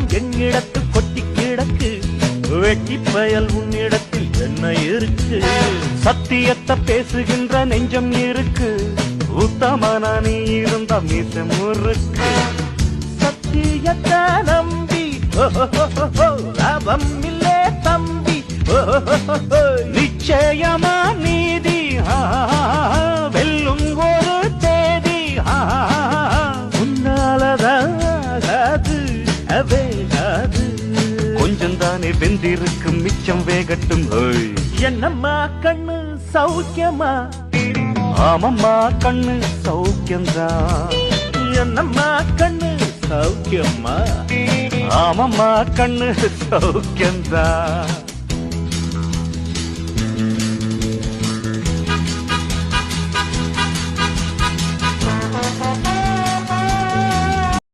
பணம் என்னிடத்து கொட்டி கிடக்கு வெட்டி பயல் உன்னிடத்தில் என்ன இருக்கு சத்தியத்தை பேசுகின்ற நெஞ்சம் இருக்கு உத்தமன நீ இருந்த மீசம் இருக்கு சத்தியத்தை நம்பி லாபம் இல்லே தம்பி நிச்சய கொஞ்சம் தானே வெந்திருக்கும் மிச்சம் வேகட்டும். என்னம்மா கண்ணு சௌக்கியமா? ஆமம்மா கண்ணு சௌக்கியம்தான் என்னம்மா கண்ணு சௌக்கியம்மா ஆமம்மா கண்ணு சௌக்கியம்தான்